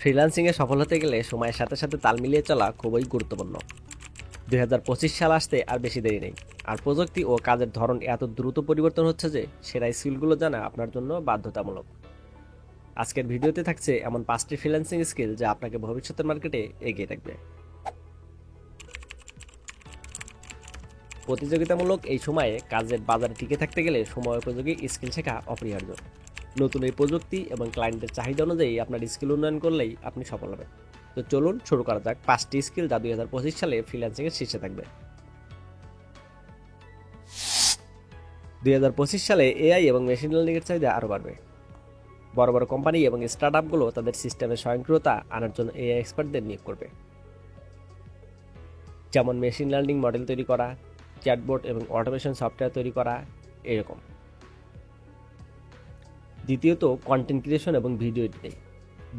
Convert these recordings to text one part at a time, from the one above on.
ফ্রিল্যান্সিংয়ে সফল হতে গেলে সময়ের সাথে সাথে তাল মিলিয়ে চলা খুবই গুরুত্বপূর্ণ। দুই হাজার পঁচিশ সাল আসতে আর বেশি দেরি নেই। আর প্রযুক্তি ও কাজের ধরন এত দ্রুত পরিবর্তন হচ্ছে যে সেরা স্কিলগুলো জানা আপনার জন্য বাধ্যতামূলক। আজকের ভিডিওতে থাকছে এমন পাঁচটি ফ্রিল্যান্সিং স্কিল যা আপনাকে ভবিষ্যতের মার্কেটে এগিয়ে রাখবে। প্রতিযোগিতামূলক এই সময়ে কাজের বাজারে টিকে থাকতে গেলে সময় উপযোগী স্কিল শেখা অপরিহার্য। নতুন এই প্রযুক্তি এবং ক্লায়েন্টের চাহিদা অনুযায়ী আপনার স্কিল উন্নয়ন করলেই আপনি সফল হবেন। তো চলুন শুরু করা যাক পাঁচটি স্কিল যা দুই হাজার পঁচিশ সালে ফ্রিল্যান্সিংয়ের শীর্ষে থাকবে। দুই হাজার পঁচিশ সালে এআই এবং মেশিন লার্নিংয়ের চাহিদা আরও বাড়বে। বড় বড় কোম্পানি এবং স্টার্ট আপগুলো তাদের সিস্টেমের স্বয়ংক্রিয়তা আনার জন্য এআই এক্সপার্টদের নিয়োগ করবে। যেমন মেশিন লার্নিং মডেল তৈরি করা চ্যাটবোর্ড এবং অটোমেশন সফটওয়্যার তৈরি করা, এরকম। দ্বিতীয়ত কন্টেন্ট ক্রিয়েশন এবং ভিডিও এডিটিং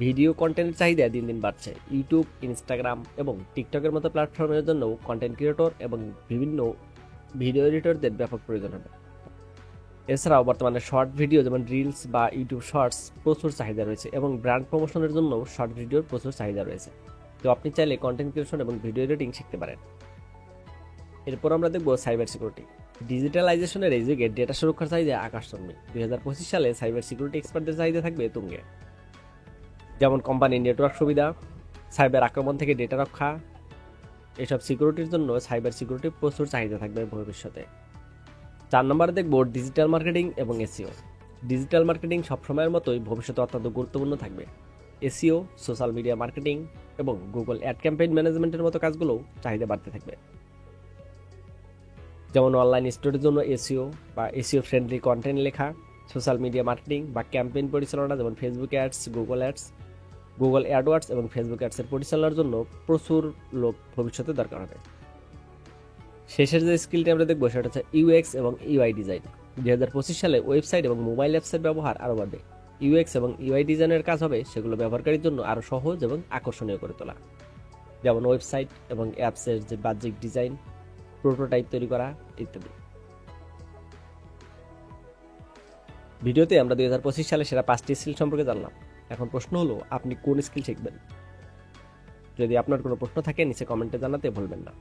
ভিডিও কন্টেন্টের চাহিদা দিন দিন বাড়ছে। ইউটিউব ইনস্টাগ্রাম এবং টিকটকের মতো প্ল্যাটফর্মের জন্য কন্টেন্ট ক্রিয়েটর এবং বিভিন্ন ভিডিও এডিটরদের ব্যাপক প্রয়োজন হবে। এছাড়াও বর্তমানে শর্ট ভিডিও যেমন রিলস বা ইউটিউব শর্টস প্রচুর চাহিদা রয়েছে এবং ব্র্যান্ড প্রমোশনের জন্য শর্ট ভিডিওর প্রচুর চাহিদা রয়েছে। তো আপনি চাইলে কন্টেন্ট ক্রিয়েশন এবং ভিডিও এডিটিং শিখতে পারেন। এরপর আমরা দেখব সাইবার সিকিউরিটি ডিজিটালাইজেশনের এই যুগে ডেটা সুরক্ষার চাহিদা আকাশচম্বী দুই হাজার পঁচিশ সালে সাইবার সিকিউরিটি এক্সপার্টদের চাহিদা থাকবে তুঙ্গে। যেমন কোম্পানির নেটওয়ার্ক সুবিধা সাইবার আক্রমণ থেকে ডেটা রক্ষা, এসব সিকিউরিটির জন্য সাইবার সিকিউরিটি প্রচুর চাহিদা থাকবে ভবিষ্যতে। চার নম্বরে দেখব ডিজিটাল মার্কেটিং এবং এসিও ডিজিটাল মার্কেটিং সবসময়ের মতোই ভবিষ্যতে অত্যন্ত গুরুত্বপূর্ণ থাকবে। এসিও সোশ্যাল মিডিয়া মার্কেটিং এবং গুগল অ্যাড ক্যাম্পেইন ম্যানেজমেন্টের মতো কাজগুলোও চাহিদা বাড়তে থাকবে। যেমন অনলাইন স্টোরের জন্য এসিও বা এসিও ফ্রেন্ডলি কন্টেন্ট লেখা সোশ্যাল মিডিয়া মার্কেটিং বা ক্যাম্পেইন পরিচালনা যেমন Facebook ads Google ads Google AdWords এবং ফেসবুক অ্যাডসের পরিচালনার জন্য প্রচুর লোক ভবিষ্যতে দরকার হবে। শেষের যে স্কিলটি আমরা দেখব সেটা হচ্ছে ইউএক্স এবং ইউআই ডিজাইন দুই হাজার পঁচিশ সালে ওয়েবসাইট এবং মোবাইল অ্যাপসের ব্যবহার আরও বাড়বে। ইউএক্স এবং ইউআই ডিজাইনের কাজ হবে সেগুলো ব্যবহারকারীর জন্য আরও সহজ এবং আকর্ষণীয় করে তোলা। যেমন ওয়েবসাইট এবং অ্যাপসের যে বাহ্যিক ডিজাইন প্রোটোটাইপ তৈরি করা ইত্যাদি। ভিডিওতে আমরা দুই হাজার পঁচিশ সালে সেরা পাঁচটি স্কিল সম্পর্কে জানলাম। এখন প্রশ্ন হলো, আপনি কোন স্কিল শিখবেন? যদি আপনার কোনো প্রশ্ন থাকে, নিচে কমেন্টে জানাতে ভুলবেন না।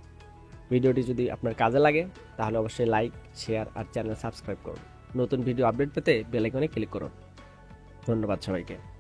ভিডিওটি যদি আপনার কাজে লাগে, তাহলে অবশ্যই লাইক, শেয়ার আর চ্যানেল সাবস্ক্রাইব করুন। নতুন ভিডিও আপডেট পেতে বেলাইকনে ক্লিক করুন। ধন্যবাদ সবাইকে।